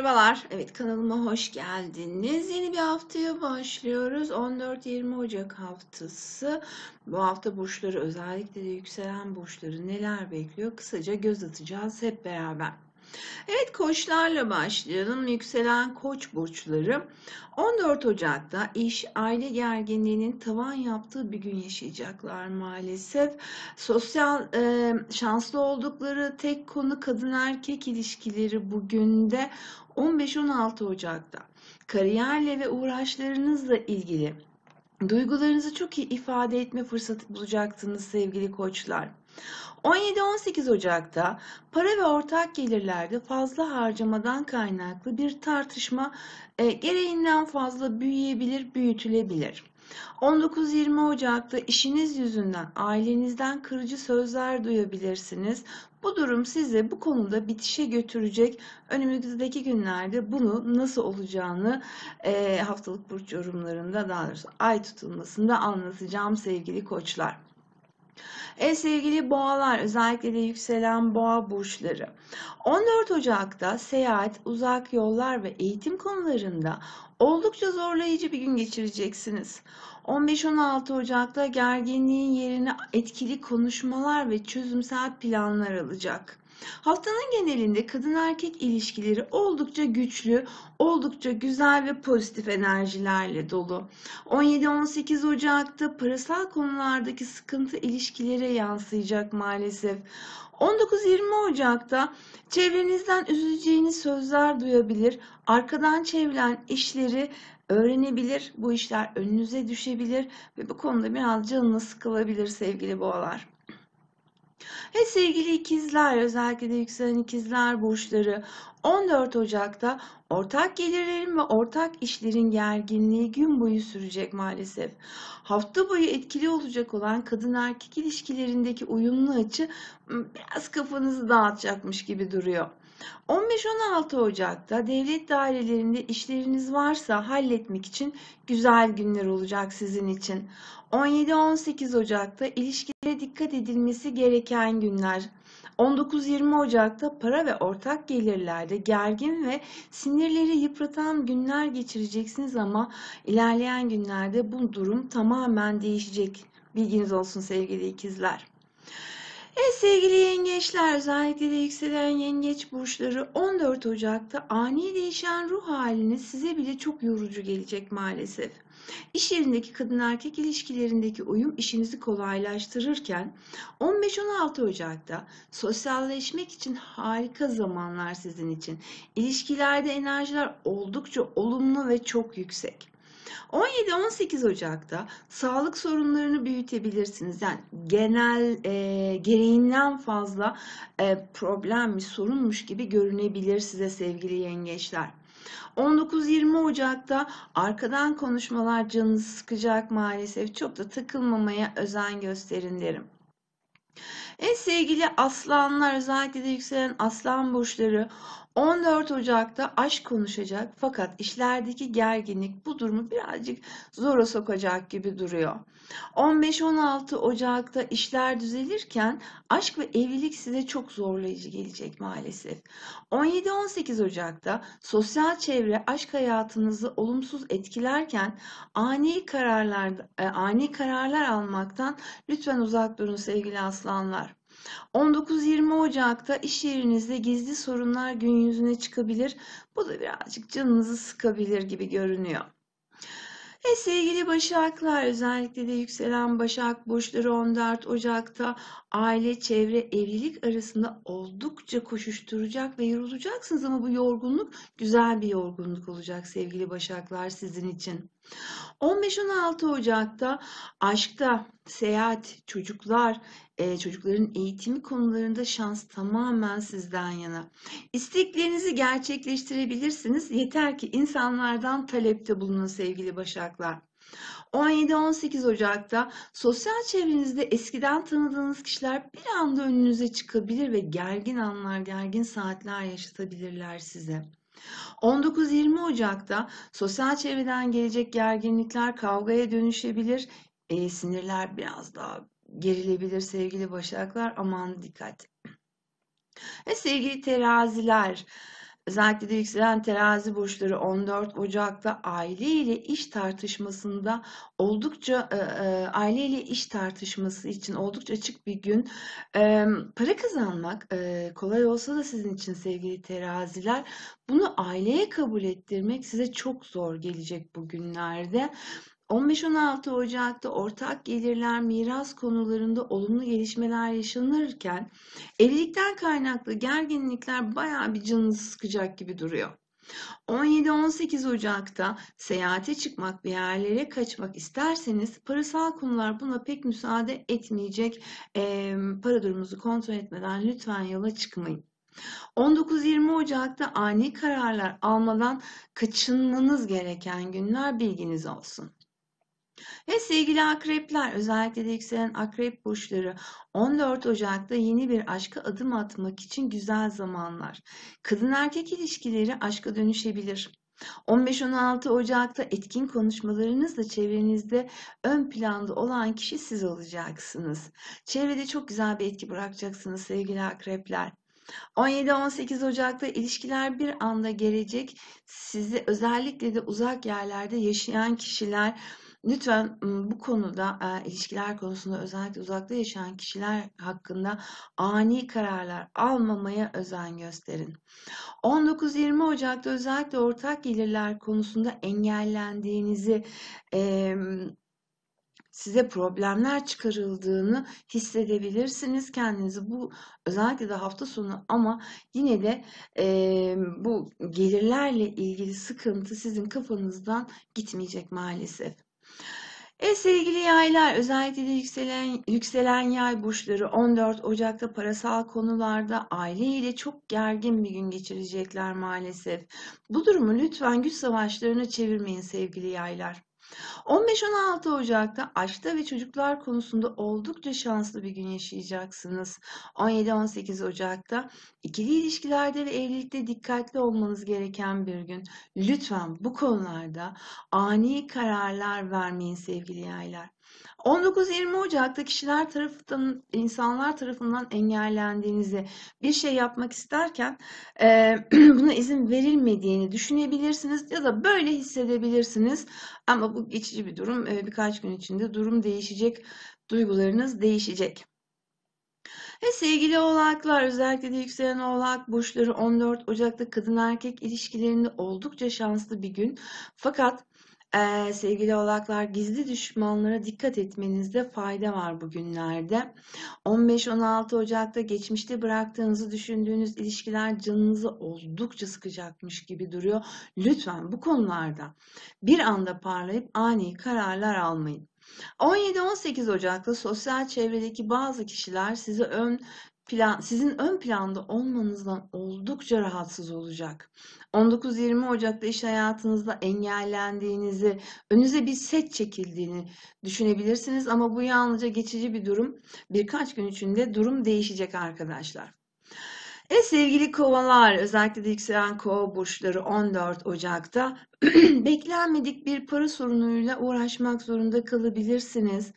Merhabalar. Evet kanalıma hoş geldiniz. Yeni bir haftaya başlıyoruz. 14-20 Ocak haftası. Bu hafta burçları özellikle de yükselen burçları neler bekliyor? Kısaca göz atacağız hep beraber. Evet koçlarla başlayalım. Yükselen koç burçları 14 Ocak'ta iş aile gerginliğinin tavan yaptığı bir gün yaşayacaklar maalesef. Sosyal e, şanslı oldukları tek konu kadın erkek ilişkileri bugün de 15-16 Ocak'ta. Kariyerle ve uğraşlarınızla ilgili duygularınızı çok iyi ifade etme fırsatı bulacaksınız sevgili koçlar. 17-18 Ocak'ta para ve ortak gelirlerde fazla harcamadan kaynaklı bir tartışma e, gereğinden fazla büyüyebilir, büyütülebilir. 19-20 Ocak'ta işiniz yüzünden ailenizden kırıcı sözler duyabilirsiniz. Bu durum sizi bu konuda bitişe götürecek. Önümüzdeki günlerde bunu nasıl olacağını e, haftalık burç yorumlarında daha doğrusu ay tutulmasında anlatacağım sevgili koçlar. Evet sevgili boğalar özellikle de yükselen boğa burçları. 14 Ocak'ta seyahat, uzak yollar ve eğitim konularında oldukça zorlayıcı bir gün geçireceksiniz. 15-16 Ocak'ta gerginliğin yerine etkili konuşmalar ve çözümsel planlar alacak. Haftanın genelinde kadın erkek ilişkileri oldukça güçlü, oldukça güzel ve pozitif enerjilerle dolu. 17-18 Ocak'ta parasal konulardaki sıkıntı ilişkilere yansıyacak maalesef. 19-20 Ocak'ta çevrenizden üzüleceğiniz sözler duyabilir, arkadan çevrilen işleri öğrenebilir, bu işler önünüze düşebilir ve bu konuda biraz canınız sıkılabilir sevgili boğalar. Ve sevgili ikizler, özellikle de yükselen ikizler burçları 14 Ocak'ta ortak gelirlerin ve ortak işlerin gerginliği gün boyu sürecek maalesef. Hafta boyu etkili olacak olan kadın erkek ilişkilerindeki uyumlu açı biraz kafanızı dağıtacakmış gibi duruyor. 15-16 Ocak'ta devlet dairelerinde işleriniz varsa halletmek için güzel günler olacak sizin için. 17-18 Ocak'ta ilişkilere dikkat edilmesi gereken günler. 19-20 Ocak'ta para ve ortak gelirlerde gergin ve sinirleri yıpratan günler geçireceksiniz ama ilerleyen günlerde bu durum tamamen değişecek. Bilginiz olsun sevgili ikizler. Evet sevgili yengeçler özellikle de yükselen yengeç burçları 14 Ocak'ta ani değişen ruh haliniz size bile çok yorucu gelecek maalesef. İş yerindeki kadın erkek ilişkilerindeki uyum işinizi kolaylaştırırken 15-16 Ocak'ta sosyalleşmek için harika zamanlar sizin için. İlişkilerde enerjiler oldukça olumlu ve çok yüksek. 17-18 Ocak'ta sağlık sorunlarını büyütebilirsiniz. Yani genel e, gereğinden fazla e, problemmiş, sorunmuş gibi görünebilir size sevgili yengeçler. 19-20 Ocak'ta arkadan konuşmalar canınızı sıkacak maalesef. Çok da takılmamaya özen gösterin derim. En sevgili aslanlar özellikle de yükselen aslan burçları 14 Ocak'ta aşk konuşacak fakat işlerdeki gerginlik bu durumu birazcık zora sokacak gibi duruyor. 15-16 Ocak'ta işler düzelirken aşk ve evlilik size çok zorlayıcı gelecek maalesef. 17-18 Ocak'ta sosyal çevre aşk hayatınızı olumsuz etkilerken ani kararlar e, ani kararlar almaktan lütfen uzak durun sevgili aslanlar. 19-20 Ocak'ta iş yerinizde gizli sorunlar gün yüzüne çıkabilir. Bu da birazcık canınızı sıkabilir gibi görünüyor. Ve sevgili Başaklar özellikle de yükselen Başak burçları 14 Ocak'ta aile, çevre, evlilik arasında oldukça koşuşturacak ve yorulacaksınız ama bu yorgunluk güzel bir yorgunluk olacak sevgili Başaklar sizin için. 15-16 Ocak'ta aşkta, seyahat, çocuklar, e, çocukların eğitimi konularında şans tamamen sizden yana. İsteklerinizi gerçekleştirebilirsiniz. Yeter ki insanlardan talepte bulunun sevgili Başaklar. 17-18 Ocak'ta sosyal çevrenizde eskiden tanıdığınız kişiler bir anda önünüze çıkabilir ve gergin anlar, gergin saatler yaşatabilirler size. 19-20 Ocak'ta sosyal çevreden gelecek gerginlikler kavgaya dönüşebilir. E, sinirler biraz daha gerilebilir sevgili başaklar. Aman dikkat. Ve sevgili teraziler Özellikle de yükselen terazi burçları 14 Ocak'ta aile ile iş tartışmasında oldukça e, e, aile ile iş tartışması için oldukça açık bir gün. E, para kazanmak e, kolay olsa da sizin için sevgili teraziler bunu aileye kabul ettirmek size çok zor gelecek bu günlerde. 15-16 Ocak'ta ortak gelirler, miras konularında olumlu gelişmeler yaşanırken evlilikten kaynaklı gerginlikler bayağı bir canınızı sıkacak gibi duruyor. 17-18 Ocak'ta seyahate çıkmak, bir yerlere kaçmak isterseniz parasal konular buna pek müsaade etmeyecek. E, para durumunuzu kontrol etmeden lütfen yola çıkmayın. 19-20 Ocak'ta ani kararlar almadan kaçınmanız gereken günler bilginiz olsun. Ve sevgili akrepler, özellikle de yükselen akrep burçları 14 Ocak'ta yeni bir aşka adım atmak için güzel zamanlar. Kadın erkek ilişkileri aşka dönüşebilir. 15-16 Ocak'ta etkin konuşmalarınızla çevrenizde ön planda olan kişi siz olacaksınız. Çevrede çok güzel bir etki bırakacaksınız sevgili akrepler. 17-18 Ocak'ta ilişkiler bir anda gelecek. Sizi özellikle de uzak yerlerde yaşayan kişiler Lütfen bu konuda ilişkiler konusunda özellikle uzakta yaşayan kişiler hakkında ani kararlar almamaya özen gösterin. 19-20 Ocak'ta özellikle ortak gelirler konusunda engellendiğinizi size problemler çıkarıldığını hissedebilirsiniz kendinizi. Bu özellikle de hafta sonu ama yine de e, bu gelirlerle ilgili sıkıntı sizin kafanızdan gitmeyecek maalesef. E sevgili yaylar, özellikle de yükselen, yükselen yay burçları 14 Ocak'ta parasal konularda aileyle çok gergin bir gün geçirecekler maalesef. Bu durumu lütfen güç savaşlarına çevirmeyin sevgili yaylar. 15-16 Ocak'ta aşkta ve çocuklar konusunda oldukça şanslı bir gün yaşayacaksınız. 17-18 Ocak'ta ikili ilişkilerde ve evlilikte dikkatli olmanız gereken bir gün. Lütfen bu konularda ani kararlar vermeyin sevgili yaylar. 19-20 Ocak'ta kişiler tarafından, insanlar tarafından engellendiğinizi, bir şey yapmak isterken e, buna izin verilmediğini düşünebilirsiniz ya da böyle hissedebilirsiniz. Ama bu geçici bir durum. E, birkaç gün içinde durum değişecek, duygularınız değişecek. Ve sevgili oğlaklar özellikle de yükselen oğlak burçları 14 Ocak'ta kadın erkek ilişkilerinde oldukça şanslı bir gün. Fakat ee, sevgili oğlaklar gizli düşmanlara dikkat etmenizde fayda var bugünlerde. 15-16 Ocak'ta geçmişte bıraktığınızı düşündüğünüz ilişkiler canınızı oldukça sıkacakmış gibi duruyor. Lütfen bu konularda bir anda parlayıp ani kararlar almayın. 17-18 Ocak'ta sosyal çevredeki bazı kişiler sizi ön plan, sizin ön planda olmanızdan oldukça rahatsız olacak. 19-20 Ocak'ta iş hayatınızda engellendiğinizi, önünüze bir set çekildiğini düşünebilirsiniz ama bu yalnızca geçici bir durum. Birkaç gün içinde durum değişecek arkadaşlar. E sevgili kovalar, özellikle de yükselen kova burçları 14 Ocak'ta beklenmedik bir para sorunuyla uğraşmak zorunda kalabilirsiniz.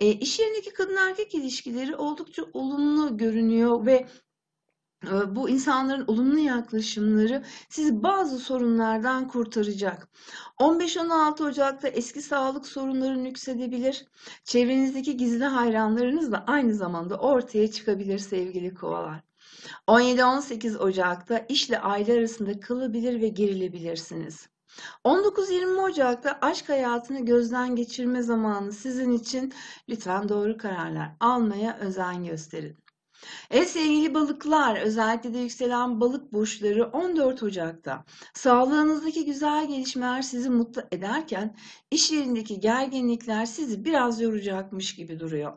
E, iş yerindeki kadın erkek ilişkileri oldukça olumlu görünüyor ve e, bu insanların olumlu yaklaşımları sizi bazı sorunlardan kurtaracak. 15-16 Ocak'ta eski sağlık sorunları nüksedebilir. Çevrenizdeki gizli hayranlarınız da aynı zamanda ortaya çıkabilir sevgili kovalar. 17-18 Ocak'ta işle aile arasında kalabilir ve gerilebilirsiniz. 19-20 Ocak'ta aşk hayatını gözden geçirme zamanı sizin için lütfen doğru kararlar almaya özen gösterin. Evet sevgili balıklar, özellikle de yükselen balık burçları 14 Ocak'ta. Sağlığınızdaki güzel gelişmeler sizi mutlu ederken iş yerindeki gerginlikler sizi biraz yoracakmış gibi duruyor.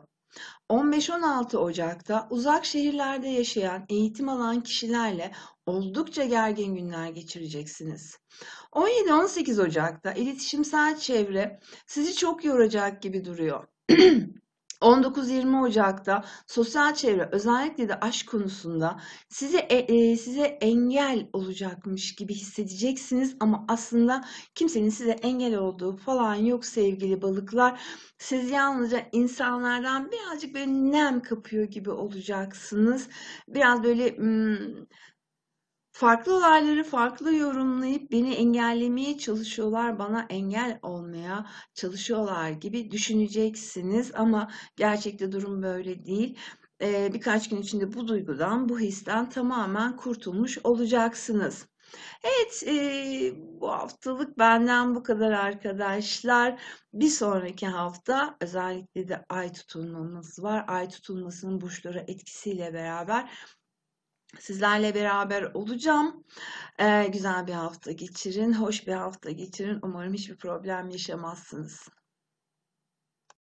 15-16 Ocak'ta uzak şehirlerde yaşayan, eğitim alan kişilerle oldukça gergin günler geçireceksiniz. 17-18 Ocak'ta iletişimsel çevre sizi çok yoracak gibi duruyor. 19-20 Ocak'ta sosyal çevre özellikle de aşk konusunda size e, e, size engel olacakmış gibi hissedeceksiniz ama aslında kimsenin size engel olduğu falan yok sevgili balıklar. Siz yalnızca insanlardan birazcık böyle nem kapıyor gibi olacaksınız. Biraz böyle hmm, Farklı olayları farklı yorumlayıp beni engellemeye çalışıyorlar, bana engel olmaya çalışıyorlar gibi düşüneceksiniz ama gerçekte durum böyle değil. Birkaç gün içinde bu duygudan, bu histen tamamen kurtulmuş olacaksınız. Evet, eee, bu haftalık benden bu kadar arkadaşlar. Bir sonraki hafta özellikle de ay tutulmamız var. Ay tutulmasının burçlara etkisiyle beraber sizlerle beraber olacağım. Eee, güzel bir hafta geçirin, hoş bir hafta geçirin. Umarım hiçbir problem yaşamazsınız.